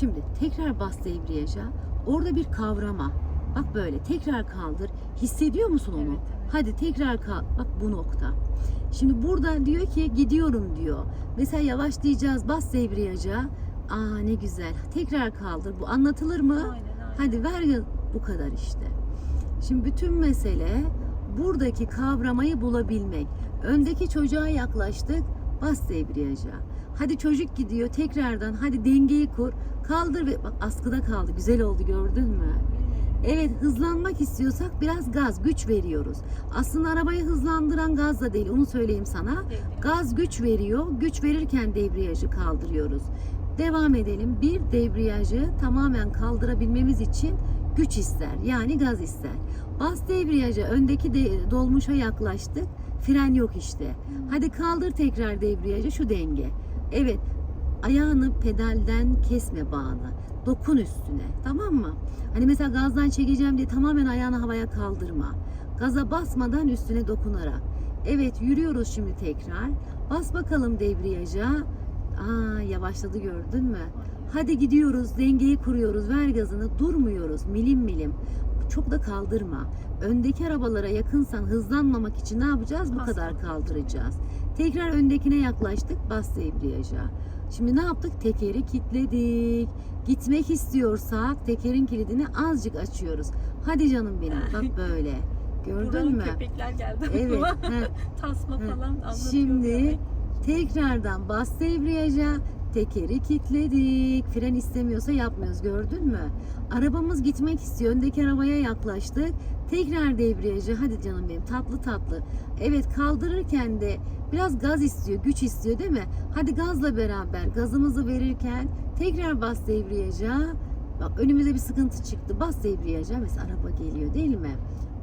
Şimdi tekrar bas debriyaja. Orada bir kavrama. Bak böyle tekrar kaldır. Hissediyor musun onu? Evet, evet. Hadi tekrar kal. Bak bu nokta. Şimdi burada diyor ki gidiyorum diyor. Mesela yavaşlayacağız bas debriyaja. Aa ne güzel. Tekrar kaldır. Bu anlatılır mı? Aynen aynen. Hadi ver bu kadar işte. Şimdi bütün mesele buradaki kavramayı bulabilmek. Öndeki çocuğa yaklaştık, bas debriyaja. Hadi çocuk gidiyor tekrardan hadi dengeyi kur. Kaldır ve bak askıda kaldı. Güzel oldu gördün mü? Evet hızlanmak istiyorsak biraz gaz, güç veriyoruz. Aslında arabayı hızlandıran gaz da değil onu söyleyeyim sana. Gaz güç veriyor. Güç verirken debriyajı kaldırıyoruz. Devam edelim. Bir debriyajı tamamen kaldırabilmemiz için güç ister. Yani gaz ister. Bas debriyaja öndeki de, dolmuşa yaklaştık. Fren yok işte. Hadi kaldır tekrar debriyajı şu denge. Evet. Ayağını pedalden kesme bağını. Dokun üstüne. Tamam mı? Hani mesela gazdan çekeceğim diye tamamen ayağını havaya kaldırma. Gaza basmadan üstüne dokunarak. Evet yürüyoruz şimdi tekrar. Bas bakalım debriyaja. Aa yavaşladı gördün mü? Hadi gidiyoruz dengeyi kuruyoruz ver gazını durmuyoruz milim milim. Çok da kaldırma. Öndeki arabalara yakınsan hızlanmamak için ne yapacağız? Bu Bas. kadar kaldıracağız. Tekrar öndekine yaklaştık bas debriyaja. Şimdi ne yaptık? Tekeri kilitledik. Gitmek istiyorsak tekerin kilidini azıcık açıyoruz. Hadi canım benim bak böyle. Gördün Buranın mü? köpekler geldi Evet. Tasma falan anlatıyor. Şimdi demek. tekrardan bas debriyaja tekeri kilitledik. Fren istemiyorsa yapmıyoruz gördün mü? Arabamız gitmek istiyor. Öndeki arabaya yaklaştık. Tekrar debriyaja hadi canım benim tatlı tatlı. Evet kaldırırken de biraz gaz istiyor, güç istiyor değil mi? Hadi gazla beraber gazımızı verirken tekrar bas debriyaja. Bak önümüze bir sıkıntı çıktı. Bas debriyaja. Mesela araba geliyor değil mi?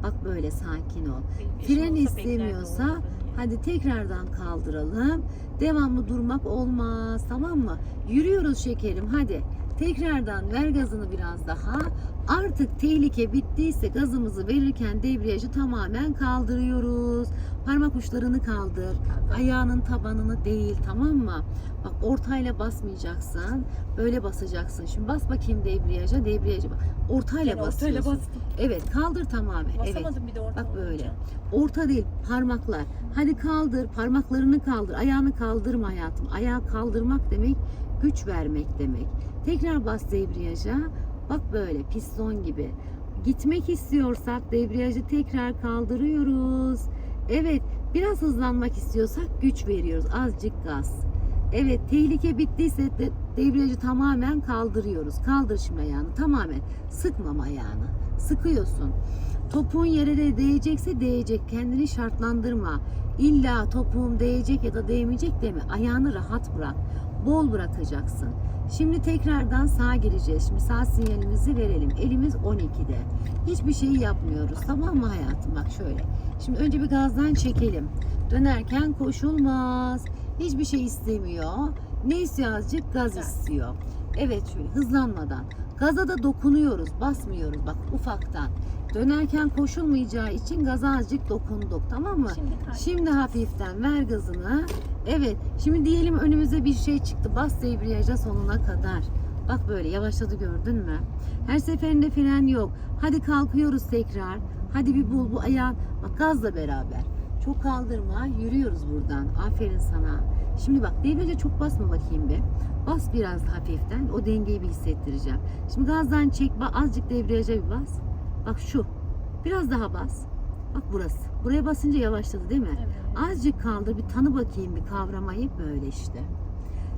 Bak böyle sakin ol. Fren istemiyorsa. Hadi tekrardan kaldıralım. Devamlı durmak olmaz tamam mı? Yürüyoruz şekerim hadi. Tekrardan ver gazını biraz daha. Artık tehlike bittiyse gazımızı verirken debriyajı tamamen kaldırıyoruz. Parmak uçlarını kaldır. Ayağının tabanını değil tamam mı? Bak ortayla basmayacaksın. Böyle basacaksın. Şimdi bas bakayım debriyaja. Debriyajı bak. Ortayla ortayla basıyorsun. bastım. Evet kaldır tamamen. Evet. Basamadım bir de orta Bak böyle. olunca. Orta değil, parmaklar. Hadi kaldır, parmaklarını kaldır. Ayağını kaldırma hayatım. Ayağı kaldırmak demek güç vermek demek. Tekrar bas debriyaja. Bak böyle piston gibi. Gitmek istiyorsak debriyajı tekrar kaldırıyoruz. Evet, biraz hızlanmak istiyorsak güç veriyoruz. Azıcık gaz. Evet, tehlike bittiyse de debriyajı tamamen kaldırıyoruz. Kaldır şimdi ayağını tamamen. Sıkmam ayağını. Sıkıyorsun. Topuğun yere de değecekse değecek. Kendini şartlandırma. İlla topuğum değecek ya da değmeyecek deme. Ayağını rahat bırak. Bol bırakacaksın. Şimdi tekrardan sağa gireceğiz. Şimdi sağ sinyalimizi verelim. Elimiz 12'de. Hiçbir şey yapmıyoruz. Tamam mı hayatım? Bak şöyle. Şimdi önce bir gazdan çekelim. Dönerken koşulmaz. Hiçbir şey istemiyor. Ne istiyor azıcık? Gaz istiyor. Evet şöyle hızlanmadan. Gaza da dokunuyoruz, basmıyoruz bak ufaktan. Dönerken koşulmayacağı için gaza azıcık dokunduk tamam mı? Şimdi Şimdi hafiften ver gazını. Evet. Şimdi diyelim önümüze bir şey çıktı. Bas debriyaja sonuna kadar. Bak böyle yavaşladı gördün mü? Her seferinde fren yok. Hadi kalkıyoruz tekrar. Hadi bir bul bu ayağın. Bak gazla beraber. Çok kaldırma. Yürüyoruz buradan. Aferin sana. Şimdi bak debriyaja çok basma bakayım bir. Bas biraz hafiften. O dengeyi bir hissettireceğim. Şimdi gazdan çek. Azıcık debriyaja bir bas. Bak şu. Biraz daha bas. Bak burası. Buraya basınca yavaşladı değil mi? Evet. Azıcık kaldır bir tanı bakayım bir kavramayı böyle işte.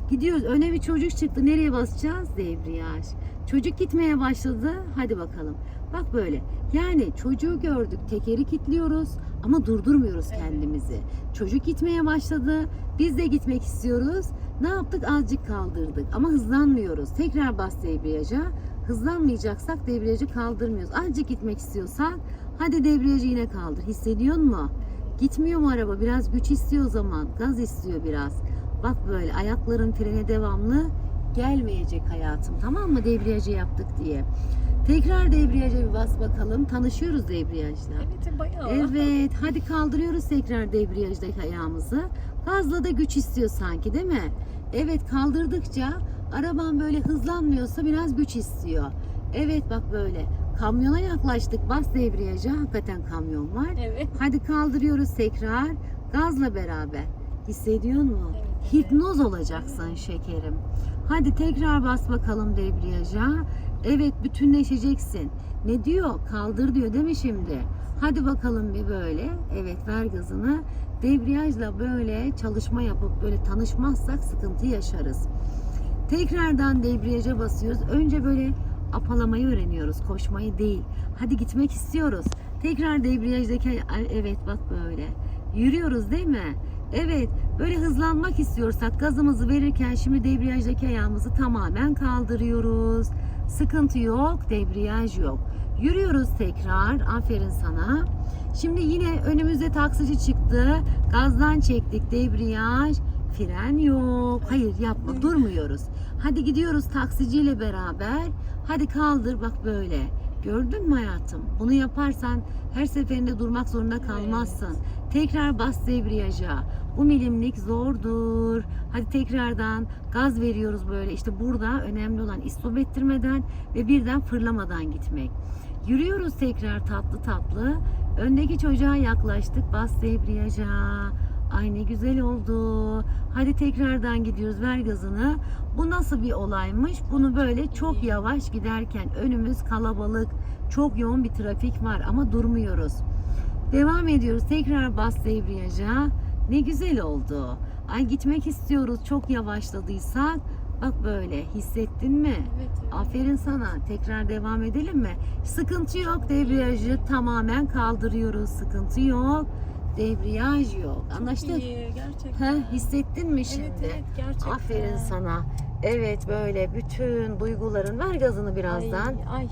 Gidiyoruz. Öne bir çocuk çıktı. Nereye basacağız? Debriyaj. Çocuk gitmeye başladı. Hadi bakalım. Bak böyle. Yani çocuğu gördük. Tekeri kilitliyoruz ama durdurmuyoruz Evet. kendimizi. Çocuk gitmeye başladı. Biz de gitmek istiyoruz. Ne yaptık? Azıcık kaldırdık ama hızlanmıyoruz. Tekrar bas debriyaja. Hızlanmayacaksak debriyajı kaldırmıyoruz. Azıcık gitmek istiyorsak hadi debriyajı yine kaldır. Hissediyor mu? Gitmiyor mu araba? Biraz güç istiyor o zaman. Gaz istiyor biraz. Bak böyle ayakların frene devamlı gelmeyecek hayatım. Tamam mı? Debriyajı yaptık diye. Tekrar debriyaja bir bas bakalım. Tanışıyoruz debriyajla. Evet bayağı. Evet, hadi kaldırıyoruz tekrar debriyajdaki ayağımızı. Gazla da güç istiyor sanki değil mi? Evet, kaldırdıkça Araban böyle hızlanmıyorsa biraz güç istiyor. Evet bak böyle. Kamyona yaklaştık. Bas debriyaja. Hakikaten kamyon var. Evet. Hadi kaldırıyoruz tekrar. Gazla beraber. Hissediyor musun? Evet, evet. Hipnoz olacaksın şekerim. Hadi tekrar bas bakalım debriyaja. Evet bütünleşeceksin. Ne diyor? Kaldır diyor değil mi şimdi? Hadi bakalım bir böyle. Evet ver gazını. Debriyajla böyle çalışma yapıp böyle tanışmazsak sıkıntı yaşarız. Tekrardan debriyaja basıyoruz. Önce böyle apalamayı öğreniyoruz. Koşmayı değil. Hadi gitmek istiyoruz. Tekrar debriyajdaki evet bak böyle. Yürüyoruz değil mi? Evet. Böyle hızlanmak istiyorsak gazımızı verirken şimdi debriyajdaki ayağımızı tamamen kaldırıyoruz. Sıkıntı yok. Debriyaj yok. Yürüyoruz tekrar. Aferin sana. Şimdi yine önümüzde taksici çıktı. Gazdan çektik. Debriyaj. Fren yok. Hayır yapma. Durmuyoruz. Hadi gidiyoruz taksiciyle beraber. Hadi kaldır bak böyle. Gördün mü hayatım? Bunu yaparsan her seferinde durmak zorunda kalmazsın. Tekrar bas debriyaja. Bu milimlik zordur. Hadi tekrardan gaz veriyoruz böyle. İşte burada önemli olan istop ettirmeden ve birden fırlamadan gitmek. Yürüyoruz tekrar tatlı tatlı. Öndeki çocuğa yaklaştık. Bas debriyaja. Ay ne güzel oldu. Hadi tekrardan gidiyoruz. Ver gazını. Bu nasıl bir olaymış? Bunu böyle çok yavaş giderken önümüz kalabalık, çok yoğun bir trafik var ama durmuyoruz. Devam ediyoruz. Tekrar bas debriyaja. Ne güzel oldu. Ay gitmek istiyoruz. Çok yavaşladıysak bak böyle hissettin mi? Evet, evet. Aferin sana. Tekrar devam edelim mi? Sıkıntı yok. Debriyajı tamamen kaldırıyoruz. Sıkıntı yok. Debriyaj yok. Anlaştık? İyi, gerçekten. He, hissettin mi şimdi? Evet, evet, gerçekten. Aferin sana. Evet böyle bütün duyguların ver gazını birazdan. Ay, ay.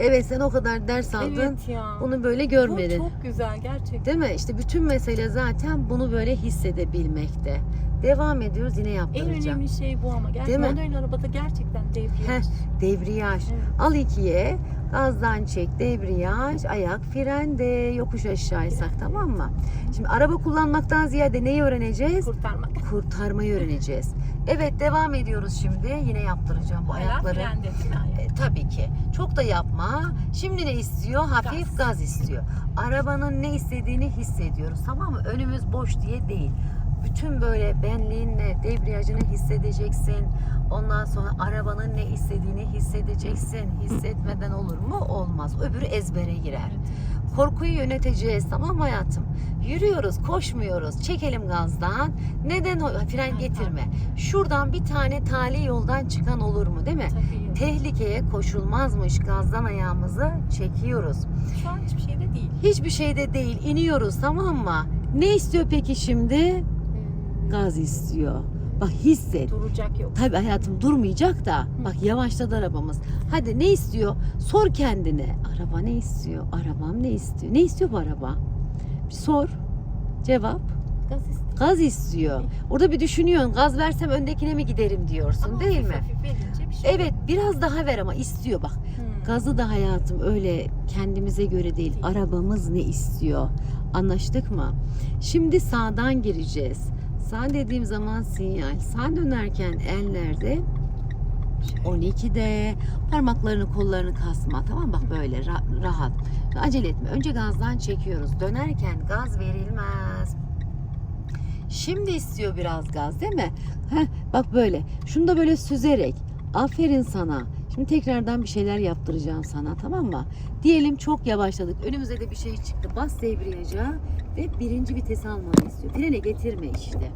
Evet sen o kadar ders aldın. Evet ya. Bunu böyle Bu görmedin. çok güzel gerçekten. Değil mi? İşte bütün mesele zaten bunu böyle hissedebilmekte. Devam ediyoruz yine En yaptıracağım. önemli şey bu ama. Gerçekten Değil mi? modern arabada gerçekten devriyaj. Heh, debriyaj. Evet. Al ikiye. Gazdan çek debriyaj, ayak frende, yokuş aşağıysak tamam mı? Şimdi araba kullanmaktan ziyade neyi öğreneceğiz? Kurtarmak. Kurtarmayı öğreneceğiz. Evet devam ediyoruz şimdi. Yine yaptıracağım bu Hala ayakları. frende falan. E, tabii ki. Çok da yapma. Şimdi ne istiyor? Hafif gaz. Gaz. istiyor. Arabanın ne istediğini hissediyoruz. Tamam mı? Önümüz boş diye değil. Bütün böyle benliğinle debriyajını hissedeceksin. Ondan sonra arabanın ne istediğini hissedeceksin. Hissetmeden olur mu? Olmaz. Öbürü ezbere girer. Korkuyu yöneteceğiz tamam mı hayatım? Yürüyoruz, koşmuyoruz. Çekelim gazdan. Neden fren getirme? Şuradan bir tane tali yoldan çıkan olur mu değil mi? Tabii. Tehlikeye koşulmazmış gazdan ayağımızı çekiyoruz. Şu an hiçbir şey de değil. Hiçbir şeyde değil iniyoruz tamam mı? Ne istiyor peki şimdi? Hmm, Gaz istiyor. Bak hisset. Duracak yok. Tabii hayatım durmayacak da bak yavaşladı arabamız. Hadi ne istiyor? Sor kendine. Araba ne istiyor? Arabam ne istiyor? Ne istiyor bu araba? Bir sor. Cevap. Gaz istiyor. Gaz istiyor. Orada bir düşünüyorsun. Gaz versem öndekine mi giderim diyorsun Ama değil hafif mi? hafif verince bir şey Evet biraz daha ver ama istiyor bak. Hmm. Gazı da hayatım öyle kendimize göre değil. Arabamız ne istiyor? Anlaştık mı? Şimdi sağdan gireceğiz. Sağ dediğim zaman sinyal. Sağ dönerken ellerde 12'de parmaklarını kollarını kasma tamam bak böyle ra- rahat. Acele etme. Önce gazdan çekiyoruz. Dönerken gaz verilmez. Şimdi istiyor biraz gaz değil mi? Heh, bak böyle. Şunu da böyle süzerek. Aferin sana şimdi tekrardan bir şeyler yaptıracağım sana tamam mı diyelim çok yavaşladık önümüze de bir şey çıktı bas debriyaja ve birinci vites almanı istiyor frene getirme işte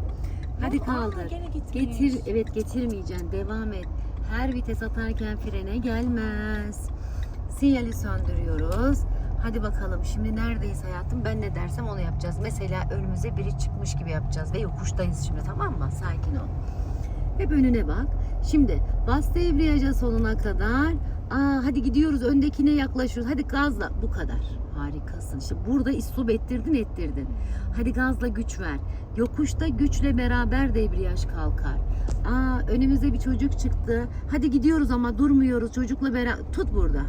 hadi Aa, kaldır. Getir, evet getirmeyeceksin. Devam et. Her vites atarken frene gelmez. Sinyali söndürüyoruz. Hadi bakalım şimdi neredeyiz hayatım? Ben ne dersem onu yapacağız. Mesela önümüze biri çıkmış gibi yapacağız ve yokuştayız şimdi tamam mı? Sakin ol. Hep önüne bak. Şimdi bas debriyaja sonuna kadar. Aa, hadi gidiyoruz öndekine yaklaşıyoruz. Hadi gazla. Bu kadar. Harikasın. İşte burada istop ettirdin ettirdin. Hadi gazla güç ver. Yokuşta güçle beraber debriyaj kalkar. Aa önümüze bir çocuk çıktı. Hadi gidiyoruz ama durmuyoruz. Çocukla beraber tut burada.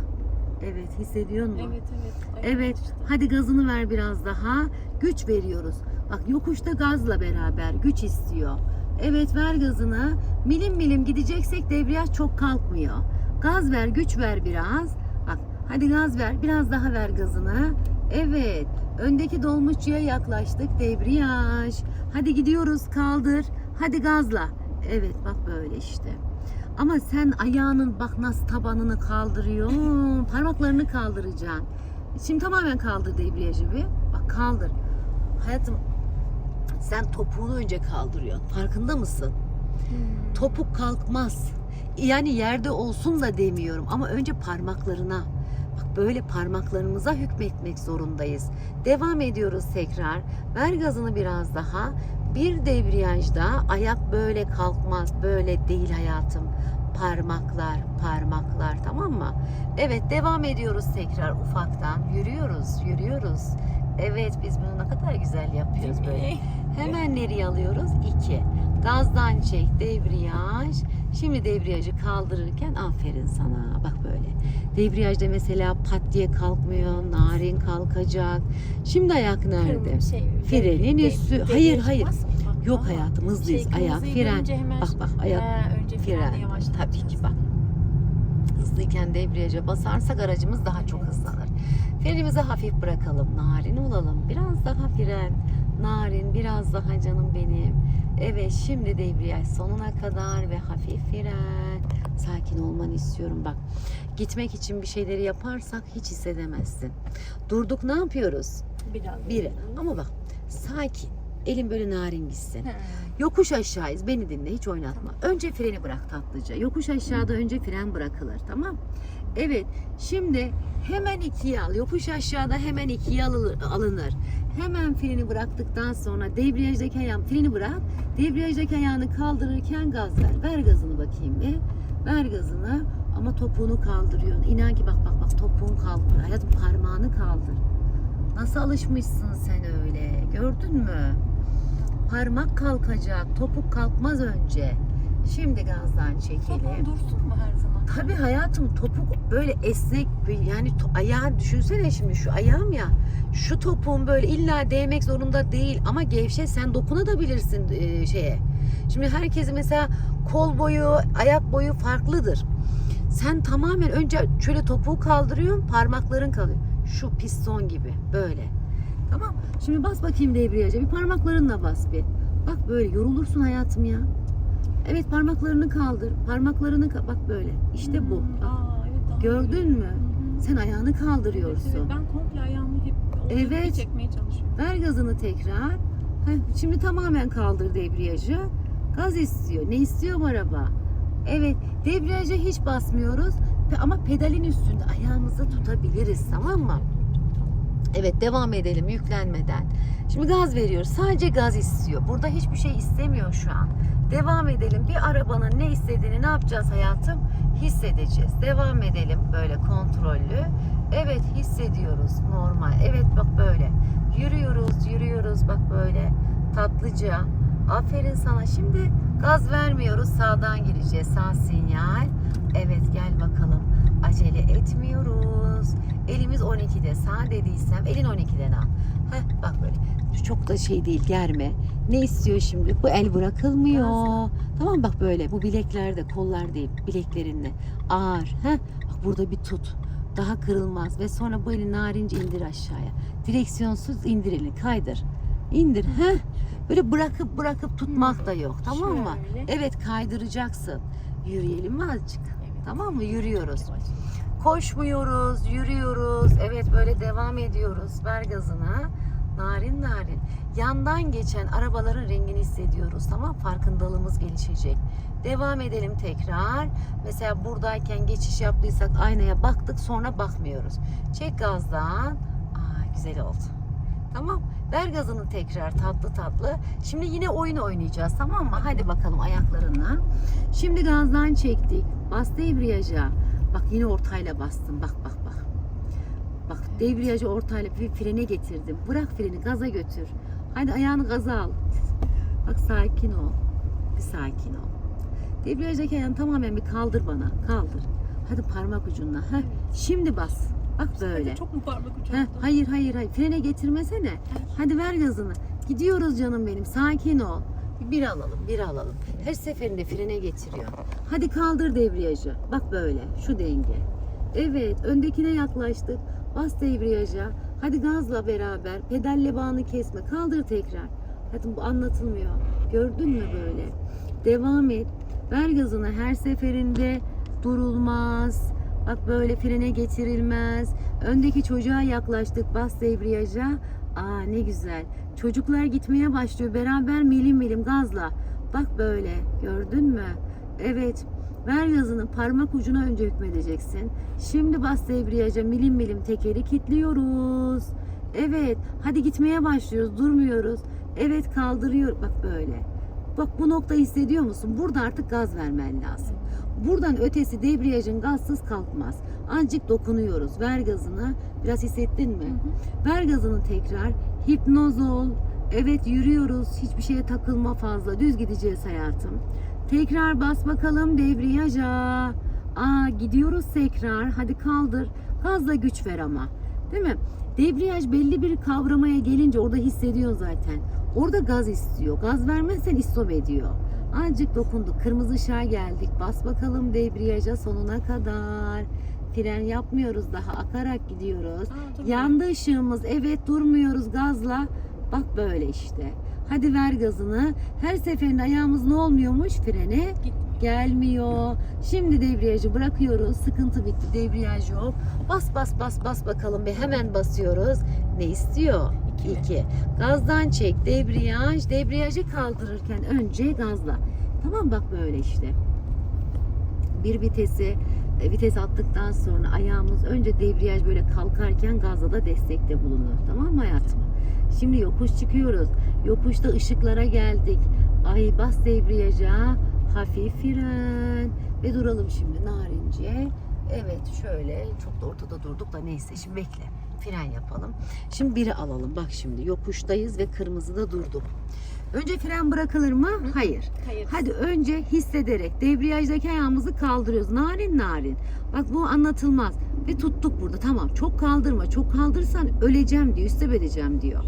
Evet hissediyor musun? Evet evet. Aynen Evet. işte. Hadi gazını ver biraz daha. Güç veriyoruz. Bak yokuşta gazla beraber güç istiyor. Evet ver gazını. Milim milim gideceksek debriyaj çok kalkmıyor. Gaz ver, güç ver biraz. Bak hadi gaz ver. Biraz daha ver gazını. Evet. Öndeki dolmuşçuya yaklaştık. Debriyaj. Hadi gidiyoruz. Kaldır. Hadi gazla. Evet bak böyle işte. Ama sen ayağının bak nasıl tabanını kaldırıyorsun. Parmaklarını kaldıracaksın. Şimdi tamamen kaldır debriyajı bir. Bak kaldır. Hayatım sen topuğunu önce kaldırıyorsun. Farkında mısın? Topuk kalkmaz. Yani yerde olsun da demiyorum ama önce parmaklarına. Bak böyle parmaklarımıza hükmetmek zorundayız. Devam ediyoruz tekrar. Ver gazını biraz daha. Bir debriyajda ayak böyle kalkmaz. Böyle değil hayatım. Parmaklar, parmaklar tamam mı? Evet devam ediyoruz tekrar ufaktan. Yürüyoruz, yürüyoruz. Evet biz bunu ne kadar güzel yapıyoruz böyle. Hemen nereye alıyoruz? 2. Gazdan çek debriyaj. Şimdi debriyajı kaldırırken aferin sana. Bak böyle. Debriyajda mesela pat diye kalkmıyor. Narin kalkacak. Şimdi ayak nerede? Şey, Frenin üstü. Hayır, hayır. Yok aa. hayatım hızlıyız. Şey, ayak fren. Bak bak ayak He, önce fren. Tabii ki bak. Hızlıyken debriyaja basarsak aracımız daha çok hızlanır. Frenimizi hafif bırakalım. Narin olalım. Biraz daha fren. Narin biraz daha canım benim. Evet şimdi debriyaj sonuna kadar ve hafif fren. Sakin olmanı istiyorum bak. Gitmek için bir şeyleri yaparsak hiç hissedemezsin. Durduk ne yapıyoruz? Biraz. Biri. Ama bak sakin. Elin böyle narin gitsin. He. Yokuş aşağıyız. Beni dinle hiç oynatma. Önce freni bırak tatlıca. Yokuş aşağıda önce fren bırakılır. Tamam. Evet. Şimdi hemen ikiye al. Yokuş aşağıda hemen ikiye alınır. Hemen freni bıraktıktan sonra debriyajdaki ayağın freni bırak. Debriyajdaki ayağını kaldırırken gaz ver. Ver gazını bakayım bir. Ver gazını ama topuğunu kaldırıyorsun. İnan ki bak bak bak topuğun kalkmıyor. Hayatım parmağını kaldır. Nasıl alışmışsın sen öyle? Gördün mü? Parmak kalkacak, topuk kalkmaz önce. Şimdi gazdan çekelim. Topun dursun mu her zaman? Tabii hayatım topuk böyle esnek bir- yani to- ayağı düşünsene şimdi şu ayağım ya şu topuğun böyle illa değmek zorunda değil ama gevşe sen dokunabilirsin e, şeye. Şimdi herkesi mesela kol boyu, ayak boyu farklıdır. Sen tamamen önce şöyle topuğu kaldırıyorsun, parmakların kalıyor. Şu piston gibi böyle. Tamam. Şimdi bas bakayım debriyaja. Bir parmaklarınla bas bir. Bak böyle yorulursun hayatım ya. Evet parmaklarını kaldır. Parmaklarını ka- bak böyle. İşte bu. Hmm, Bak. Aa, evet, daha Gördün mü? Hı hı. Sen ayağını Evet, kaldırıyorsun. evet. Ben komple ayağımı hep gibi Evet. çekmeye çalışıyorum. Ver gazını tekrar. Heh, şimdi tamamen kaldır debriyajı. Gaz istiyor. Ne istiyor bu araba? Evet. Debriyaja hiç basmıyoruz. Pe- Ama pedalin üstünde ayağımızı tutabiliriz tamam mı? Evet devam edelim yüklenmeden. Şimdi gaz veriyoruz. Sadece gaz istiyor. Burada hiçbir şey istemiyor şu an. Devam edelim. Bir arabanın ne istediğini ne yapacağız hayatım? Hissedeceğiz. Devam edelim böyle kontrollü. Evet hissediyoruz normal. Evet bak böyle. Yürüyoruz, yürüyoruz bak böyle. Tatlıca. Aferin sana. Şimdi gaz vermiyoruz. Sağdan gireceğiz. Sağ sinyal. Evet gel bakalım. Acele etmiyoruz. Elimiz 12'de. Sağ dediysem elin 12'den al. Heh, bak böyle. Çok da şey değil germe. Ne istiyor şimdi? Bu el bırakılmıyor. Tamam bak böyle. Bu bileklerde kollar değil. Bileklerinle. Ağır. Heh, bak burada bir tut. Daha kırılmaz. Ve sonra bu eli narince indir aşağıya. Direksiyonsuz indir elini. Kaydır. İndir. Heh. Böyle bırakıp bırakıp tutmak da yok. Tamam mı? Şöyle. Evet kaydıracaksın. Yürüyelim mi azıcık? Evet. Tamam mı? Yürüyoruz. Koşmuyoruz, yürüyoruz. Evet böyle devam ediyoruz. Ver gazına. Narin narin. Yandan geçen arabaların rengini hissediyoruz. Tamam farkındalığımız gelişecek. Devam edelim tekrar. Mesela buradayken geçiş yaptıysak aynaya baktık sonra bakmıyoruz. Çek gazdan. Aa, güzel oldu. Tamam. Ver gazını tekrar tatlı tatlı. Şimdi yine oyun oynayacağız tamam mı? Hadi bakalım ayaklarınla. Şimdi gazdan çektik. Bas debriyaja. Bak yine ortayla bastım. Bak bak bak. Bak debriyajı ortayla bir frene getirdim. Bırak freni gaza götür. Hadi ayağını gaza al. Bak sakin ol. Bir sakin ol. Debriyajdaki ayağını tamamen bir kaldır bana. Kaldır. Hadi parmak ucunla. Heh. Şimdi bas. Bak böyle. Hadi Çok mu parmak ucu Heh, hayır hayır hayır. Frene getirmesene. Hadi ver gazını. Gidiyoruz canım benim. Sakin ol. Bir alalım, bir alalım. Her seferinde frene getiriyor. Hadi kaldır debriyajı. Bak böyle, şu denge. Evet, öndekine yaklaştık. Bas debriyaja. Hadi gazla beraber. Pedalle bağını kesme. Kaldır tekrar. Hayatım bu anlatılmıyor. Gördün mü böyle? Devam et. Ver gazını her seferinde durulmaz. Bak böyle frene getirilmez. Öndeki çocuğa yaklaştık. Bas debriyaja. Aa ne güzel. Çocuklar gitmeye başlıyor. Beraber milim milim gazla. Bak böyle. Gördün mü? Evet. Ver gazını parmak ucuna önce hükmedeceksin. Şimdi bas debriyaja milim milim tekeri kilitliyoruz. Evet. Hadi gitmeye başlıyoruz. Durmuyoruz. Evet kaldırıyor. Bak böyle. Bak bu noktayı hissediyor musun? Burada artık gaz vermen lazım. Buradan ötesi debriyajın gazsız kalkmaz. Ancak dokunuyoruz. Ver gazını. Biraz hissettin mi? Ver gazını tekrar. Hipnoz ol. Evet yürüyoruz. Hiçbir şeye takılma fazla. Düz gideceğiz hayatım. Tekrar bas bakalım debriyaja. Aa gidiyoruz tekrar. Hadi kaldır. Gazla güç ver ama. Değil mi? Debriyaj belli bir kavramaya gelince orada hissediyor zaten. Orada gaz istiyor. Gaz vermezsen istop ediyor. Azıcık dokunduk. Kırmızı ışığa geldik. Bas bakalım debriyaja sonuna kadar. Fren yapmıyoruz daha. Akarak gidiyoruz. Aa. Yandı ışığımız. Evet durmuyoruz gazla. Bak böyle işte. Hadi ver gazını. Her seferinde ayağımız ne olmuyormuş? Frene gelmiyor. Şimdi debriyajı bırakıyoruz. Sıkıntı bitti. Debriyaj yok. Bas bas bas bas bakalım. Bir hemen basıyoruz. Ne istiyor? İki mi? 2. Gazdan çek. Debriyaj. Debriyajı kaldırırken önce gazla. Tamam bak böyle işte. Bir vitesi e, vites attıktan sonra ayağımız önce debriyaj böyle kalkarken gazla da destekte bulunur. Tamam mı hayatım? Şimdi yokuş çıkıyoruz. Yokuşta ışıklara geldik. Ay bas debriyaja. Hafif fren. Ve duralım şimdi narince. Evet şöyle çok da ortada durduk da neyse şimdi bekle. Fren yapalım. Şimdi biri alalım. Bak şimdi yokuştayız ve kırmızıda durduk. Önce fren bırakılır mı? Hayır. Hayır. Hadi önce hissederek debriyajdaki ayağımızı kaldırıyoruz. Narin narin. Bak bu anlatılmaz. Ve tuttuk burada. Tamam çok kaldırma. Çok kaldırırsan öleceğim diyor. Üstep edeceğim diyor.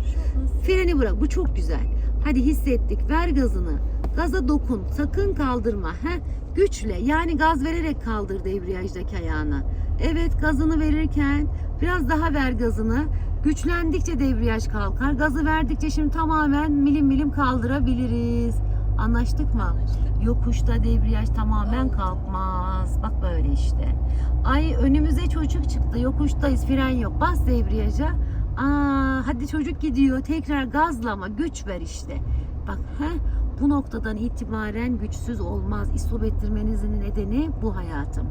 Freni bırak. Bu çok güzel. Hadi hissettik. Ver gazını. Gaza dokun. Sakın kaldırma. Heh. Güçle. Yani gaz vererek kaldır debriyajdaki ayağını. Evet gazını verirken biraz daha ver gazını. Güçlendikçe debriyaj kalkar. Gazı verdikçe şimdi tamamen milim milim kaldırabiliriz. Anlaştık mı? Anlaştık. Yokuşta debriyaj tamamen kalkmaz. Bak böyle işte. Ay önümüze çocuk çıktı. Yokuştayız. Fren yok. Bas debriyaja. Aa, hadi çocuk gidiyor. Tekrar gazlama. Güç ver işte. Bak he, bu noktadan itibaren güçsüz olmaz. İstop ettirmenizin nedeni bu hayatım.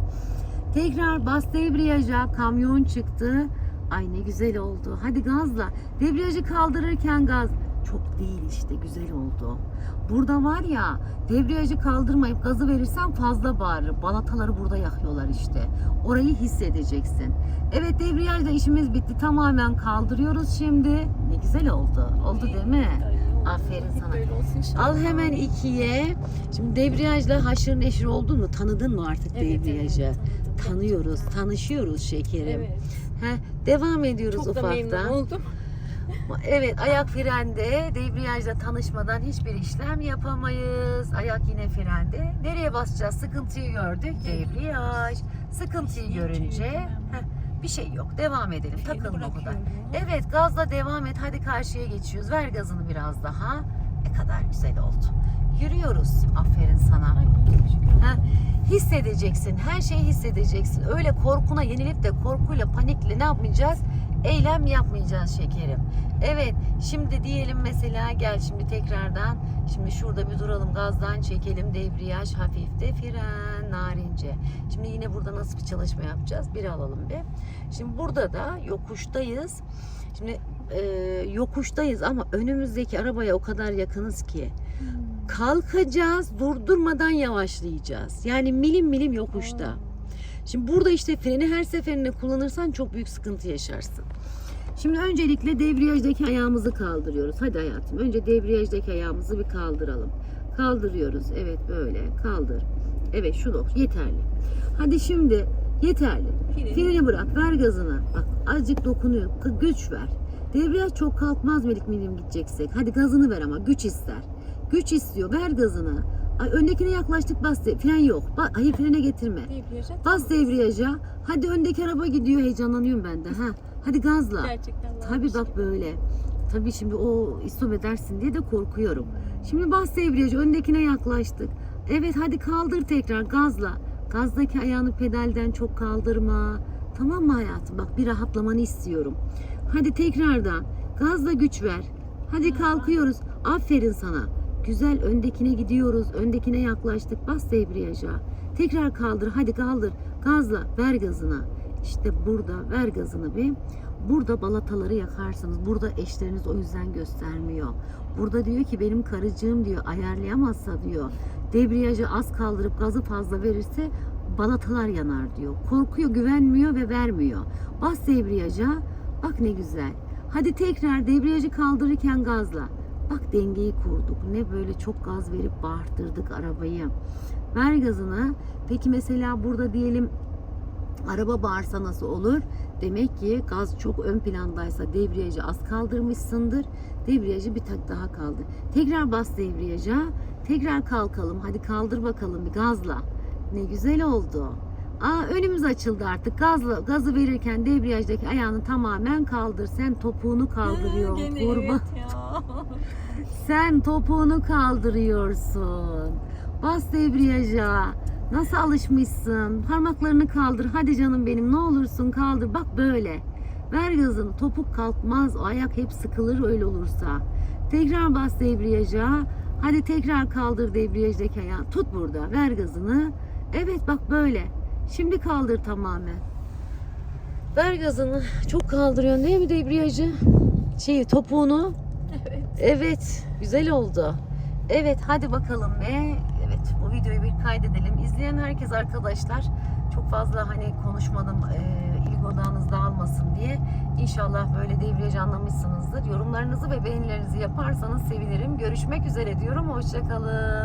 Tekrar bas debriyaja. Kamyon çıktı. Ay ne güzel oldu. Hadi gazla. Debriyajı kaldırırken gaz. Çok değil işte güzel oldu. Burada var ya debriyajı kaldırmayıp gazı verirsen fazla bağırır. Balataları burada yakıyorlar işte. Orayı hissedeceksin. Evet debriyajda işimiz bitti. Tamamen kaldırıyoruz şimdi. Ne güzel oldu. Oldu değil mi? Aferin sana. Al hemen ikiye. Şimdi debriyajla haşır neşir oldun mu? Tanıdın mı artık Evet, debriyajı? evet. Tanıyoruz, tanışıyoruz şekerim. Evet. Heh, devam ediyoruz Çok da memnun ufaktan. oldum. Evet ayak frende debriyajla tanışmadan hiçbir işlem yapamayız. Ayak yine frende. Nereye basacağız? Sıkıntıyı gördük. Debriyaj. Sıkıntıyı görünce heh, bir şey yok. Devam edelim. Freni Takılma da. bırakıyorum. Evet gazla devam et. Hadi karşıya geçiyoruz. Ver gazını biraz daha. Ne kadar güzel oldu. Yürüyoruz. Aferin sana. Ay. Ha, hissedeceksin. Her şeyi hissedeceksin. Öyle korkuna yenilip de korkuyla, panikle ne yapmayacağız? Eylem yapmayacağız şekerim. Evet, şimdi diyelim mesela gel şimdi tekrardan. Şimdi şurada bir duralım. Gazdan çekelim. Debriyaj hafifte, fren narince. Şimdi yine burada nasıl bir çalışma yapacağız? Bir alalım bir. Şimdi burada da yokuştayız. Şimdi e, yokuştayız ama önümüzdeki arabaya o kadar yakınız ki kalkacağız, durdurmadan yavaşlayacağız. Yani milim milim yokuşta. Şimdi burada işte freni her seferinde kullanırsan çok büyük sıkıntı yaşarsın. Şimdi öncelikle debriyajdaki ayağımızı kaldırıyoruz. Hadi hayatım önce debriyajdaki ayağımızı bir kaldıralım. Kaldırıyoruz. Evet böyle kaldır. Evet şu da yeterli. Hadi şimdi yeterli. Freni. Freni bırak ver gazını. Bak azıcık dokunuyor. Güç ver. Debriyaj çok kalkmaz milik milim gideceksek. Hadi gazını ver ama güç ister. Güç istiyor. Ver gazını. Ay, öndekine yaklaştık bas. Fren yok. Ba- Hayır frene getirme. Debriyaja Bas debriyaja. Hadi öndeki araba gidiyor. Heyecanlanıyorum ben de. Ha. Hadi gazla. Gerçekten Tabii bak böyle. Tabii şimdi o istop edersin diye de korkuyorum. Şimdi bas debriyajı öndekine yaklaştık. Evet hadi kaldır tekrar gazla. Gazdaki ayağını pedalden çok kaldırma. Tamam mı hayatım? Bak bir rahatlamanı istiyorum. Hadi tekrardan gazla güç ver. Hadi kalkıyoruz. Aferin sana. Güzel öndekine gidiyoruz. Öndekine yaklaştık. Bas debriyaja. Tekrar kaldır. Hadi kaldır. Gazla. Ver gazına. İşte burada ver gazını bir. Burada balataları yakarsınız. Burada eşleriniz o yüzden göstermiyor. Burada diyor ki benim karıcığım diyor ayarlayamazsa diyor. Debriyajı az kaldırıp gazı fazla verirse balatalar yanar diyor. Korkuyor, güvenmiyor ve vermiyor. Bas debriyaja. Bak ne güzel. Hadi tekrar debriyajı kaldırırken gazla. Bak dengeyi kurduk. Ne böyle çok gaz verip bağırttırdık arabayı. Ver gazını. Peki mesela burada diyelim araba bağırsa nasıl olur? Demek ki gaz çok ön plandaysa debriyajı az kaldırmışsındır. Debriyajı bir tak daha kaldı. Tekrar bas debriyaja. Tekrar kalkalım. Hadi kaldır bakalım bir gazla. Ne güzel oldu. Aa önümüz açıldı artık. Gazla gazı verirken debriyajdaki ayağını tamamen kaldır. Sen topuğunu kaldırıyorsun. Gene Kurban. evet ya. Sen topuğunu kaldırıyorsun. Bas debriyaja. Nasıl alışmışsın? Parmaklarını kaldır. Hadi canım benim ne olursun kaldır. Bak böyle. Ver gazını. Topuk kalkmaz. O ayak hep sıkılır öyle olursa. Tekrar bas debriyaja. Hadi tekrar kaldır debriyajdaki ayağı. Tut burada. Ver gazını. Evet bak böyle. Şimdi kaldır tamamen. Ver gazını. Çok kaldırıyorsun değil mi debriyajı? Şey topuğunu. evet. Evet, güzel oldu. Evet, hadi bakalım ve evet bu videoyu bir kaydedelim. İzleyen herkes arkadaşlar çok fazla hani konuşmadım e, ilgi odağınız dağılmasın diye. İnşallah böyle devriyeci anlamışsınızdır. Yorumlarınızı ve beğenilerinizi yaparsanız sevinirim. Görüşmek üzere diyorum. Hoşçakalın.